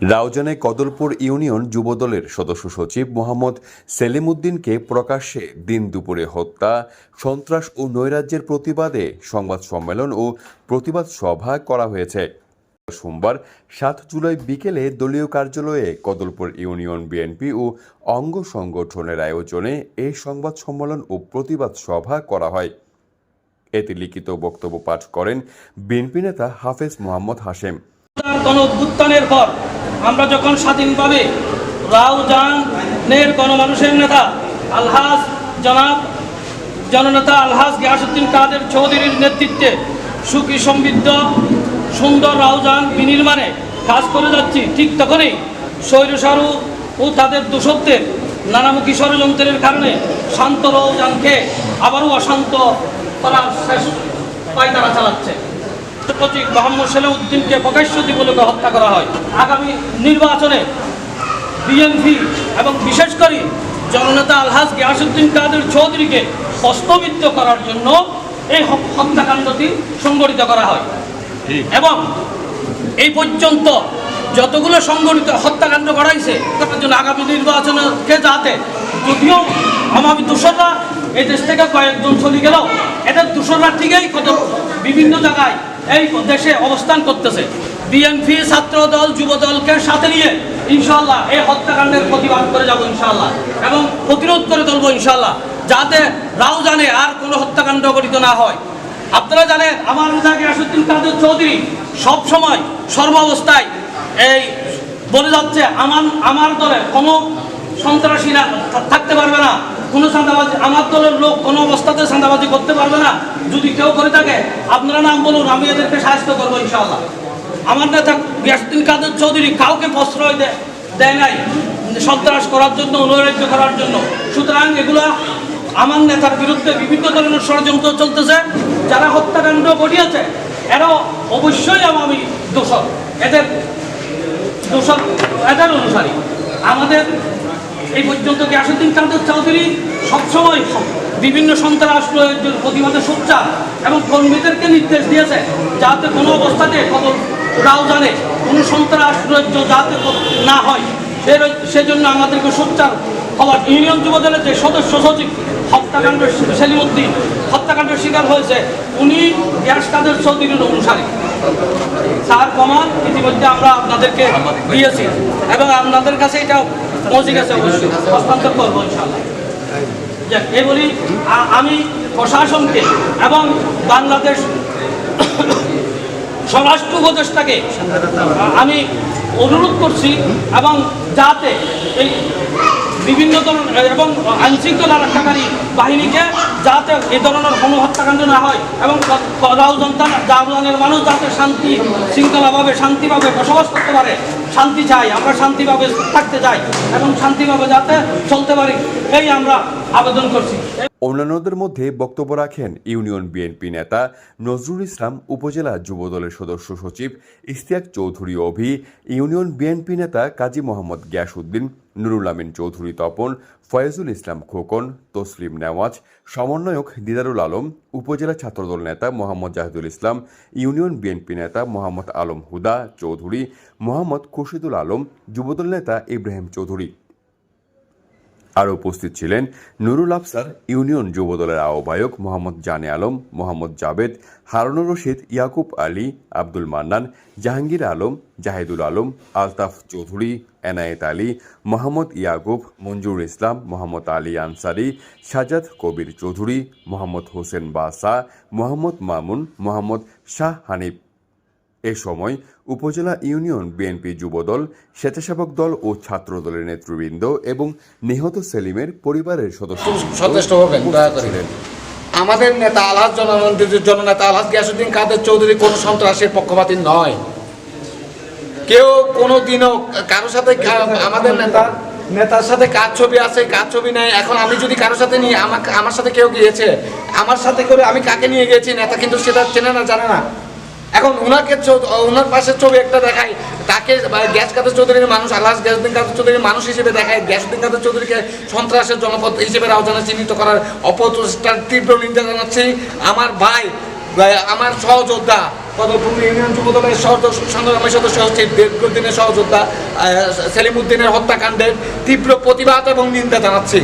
রাউজানে Kadalpur union যুবদলের সদস্য সচিব মোহাম্মদ সেলিম উদ্দিনকে প্রকাশ্যে দিন দুপুরে হত্যা, সন্ত্রাস ও নৈরাজ্যের প্রতিবাদে সংবাদ সম্মেলন ও প্রতিবাদ সভা করা হয়েছে। সোমবার সাত জুলাই বিকেলে দলীয় কার্যালয়ে কদলপুর ইউনিয়ন বিএনপি ও অঙ্গ সংগঠনের আয়োজনে এই সংবাদ সম্মেলন ও প্রতিবাদ সভা করা হয়। এতে লিখিত বক্তব্য পাঠ করেন বিএনপি নেতা হাফেজ মোহাম্মদ হাশেম। তার গণ পর আমরা যখন স্বাধীনভাবে রাউজানের গণমানুষের নেতা আলহাজ জনাব জননেতা আলহাজ গিয়াসুদ্দিন কাদের চৌধুরীর নেতৃত্বে সুখী সমৃদ্ধ, সুন্দর রাউজান বিনির্মাণে কাজ করে যাচ্ছি, ঠিক তখনই স্বৈরসারু ও তাদের দোষকদের নানামুখী ষড়যন্ত্রের কারণে শান্ত রাউজানকে আবারও অশান্ত করার শেষ পায়তারা চালাচ্ছে। প্রতীক মোহাম্মদ সেলাউদ্দিনকে প্রকাশ্য দিবলোকে হত্যা করা হয়। আগামী নির্বাচনে বিএনপি এবং বিশেষ করে জননেতা আলহাজ গিয়াসুদ্দিন কাদের চৌধুরীকে প্রশ্নবিদ্ধ করার জন্য এই হত্যাকাণ্ডটি সংগঠিত করা হয়। এবং এই পর্যন্ত যতগুলো সংগঠিত হত্যাকাণ্ড করাইছে তার জন্য আগামী নির্বাচনকে যাতে যদিও আমামি দূষণরা এই দেশ থেকে কয়েকজন চলে গেল এদের দূষণরা ঠিকই কত বিভিন্ন জায়গায় এই দেশে অবস্থান করতেছে। বিএনপি ছাত্র দল, যুব দলকে সাথে নিয়ে ইনশাল্লাহ এই হত্যাকাণ্ডের প্রতিবাদ করে যাব ইনশাল্লাহ এবং প্রতিরোধ করে তুলবো ইনশাল্লাহ যাতে রাও জানে আর কোনো হত্যাকাণ্ড গঠিত না হয়। আপনারা জানেন, আমার নেতা আসুদ্দিন কাদের চৌধুরী সব সময় সর্বাবস্থায় এই বলে যাচ্ছে, আমার আমার দলে কোনো সন্ত্রাসীরা থাকতে পারবে না। কোনো চাঁদাবাজি, আমার দলের লোক কোনো অবস্থাতে চাঁদাবাজি করতে পারবে না। যদি কেউ করে থাকে, আপনারা নাম বলুন, আমি এদেরকে সাহায্য করব ইনশাআল্লাহ। আমার নেতা গিয়াসুদ্দিন কাদের চৌধুরী কাউকে প্রশ্রয় দেয় নাই, সন্ত্রাস করার জন্য নৈরাজ্য করার জন্য। সুতরাং এগুলা আমার নেতার বিরুদ্ধে বিভিন্ন ধরনের ষড়যন্ত্র চলতেছে, যারা হত্যাকাণ্ড ঘটিয়েছে, এরাও অবশ্যই আমি দোষক। এদের দোষক এদের অনুসারী। আমাদের এই পর্যন্ত গিয়াসুদ্দিন কাদের চৌধুরী সবসময় বিভিন্ন সন্ত্রাস প্রয়োগের প্রতিবাদে সোচ্চার এবং কর্মীদেরকে নির্দেশ দিয়েছে যাতে কোনো অবস্থাতে কত রাও জানে, কোনো সন্ত্রাস যাতে না হয়। সে- সেজন্য আমাদেরকে সোচ্চার হওয়ার ইউনিয়ন যুবদলের যে সদস্য সচিব হত্যাকাণ্ড সেলিমুদ্দিন হত্যাকাণ্ডের শিকার হয়েছে। উনি গ্যাস কাদের চৌধুরীর অনুসারী। তার প্রমাণ ইতিমধ্যে আমরা আপনাদেরকে দিয়েছি। এবং আপনাদের কাছে এটা পৌঁছে গেছে অবশ্যই। হস্তান্তর করব ইনশাল্লাহ যাক, এই বলি আমি প্রশাসনকে এবং বাংলাদেশ স্বরাষ্ট্র উপদেষ্টাকে আমি অনুরোধ করছি এবং যাতে এই বিভিন্ন ধরনের এবং আইনশৃঙ্খলা রক্ষাকারী বাহিনীকে যাতে এই ধরনের কোনো না হয় এবং রাও জনতা জাহানের মানুষ যাতে শান্তি শৃঙ্খলাভাবে শান্তিভাবে বসবাস করতে পারে। শান্তি চাই, আমরা শান্তিভাবে থাকতে চাই এবং শান্তিভাবে যাতে চলতে পারি, এই আমরা আবেদন করছি। অন্যান্যদের মধ্যে বক্তব্য রাখেন ইউনিয়ন বিএনপি নেতা নজরুল ইসলাম, উপজেলা যুবদলের সদস্য সচিব ইস্তিয়াক চৌধুরী অভি, ইউনিয়ন বিএনপি নেতা কাজী মোহাম্মদ গিয়াসউদ্দিন নুরুল আমিন চৌধুরী তপন, ফয়েজুল ইসলাম খোকন, তসলিম নেওয়াজ, সমন্বয়ক দিদারুল আলম, উপজেলা ছাত্রদল নেতা মোহাম্মদ জাহিদুল ইসলাম, ইউনিয়ন বিএনপি নেতা মোহাম্মদ আলম হুদা চৌধুরী, মোহাম্মদ খুরশিদুল আলম, যুবদল নেতা ইব্রাহিম চৌধুরী। আরও উপস্থিত ছিলেন নুরুল আফসার, ইউনিয়ন যুবদলের আহ্বায়ক মোহাম্মদ জানে আলম, মোহাম্মদ জাবেদ হারুনুর রশিদ, ইয়াকুব আলী, আব্দুল মান্নান, জাহাঙ্গীর আলম, জাহিদুল আলম, আলতাফ চৌধুরী, এনায়েত আলী, মোহাম্মদ ইয়াকুব, মঞ্জুর ইসলাম, মোহাম্মদ আলী আনসারি সাজাদ কবির চৌধুরী, মোহাম্মদ হোসেন বাসা, মোহাম্মদ মামুন, মোহাম্মদ শাহ হানিফ এ সময় উপজেলা ইউনিয়ন বিএনপি যুবদল স্বেচ্ছাসেবক দল ও ছাত্র দলের নেতৃবৃন্দ এবং নিহত সেলিমের পরিবারের সদস্য সচেষ্ট হবেন দয়া করে। আমাদের নেতা আলহাজ জননেতা আলহাজ গিয়াসুদ্দিন কাদের চৌধুরী কোনো সন্ত্রাসের পক্ষপাতী নয়। কেউ কোনো দিনও কারোর সাথে আমাদের নেতা নেতার সাথে কাজ ছবি আছে কাজ ছবি নেই এখন আমি যদি কারোর সাথে নিয়ে আমার সাথে কেউ গিয়েছে আমার সাথে করে আমি কাকে নিয়ে গিয়েছি নেতা কিন্তু সেটা চেনে না জানে না। এখন ওনাকে ওনার পাশে ছবি একটা দেখাই। তাকে গ্যাস কাদের চৌধুরীর মানুষ আল্লাহ গ্যাসুদ্দিন কাদের চৌধুরীর মানুষ হিসেবে দেখায়। গ্যাসুদ্দিন কাদের চৌধুরীকে সন্ত্রাসের জনপদ হিসেবে রাউজানে চিহ্নিত করার অপচেষ্টার তীব্র নিন্দা জানাচ্ছি আমার ভাই আমার সহযোদ্ধা, কদমপুর ইউনিয়ন যুব দলের সহ- সংগ্রামী সদস্য হচ্ছে দীর্ঘদিনের সহযোদ্ধা সেলিম উদ্দিনের হত্যাকাণ্ডের তীব্র প্রতিবাদ এবং নিন্দা জানাচ্ছি।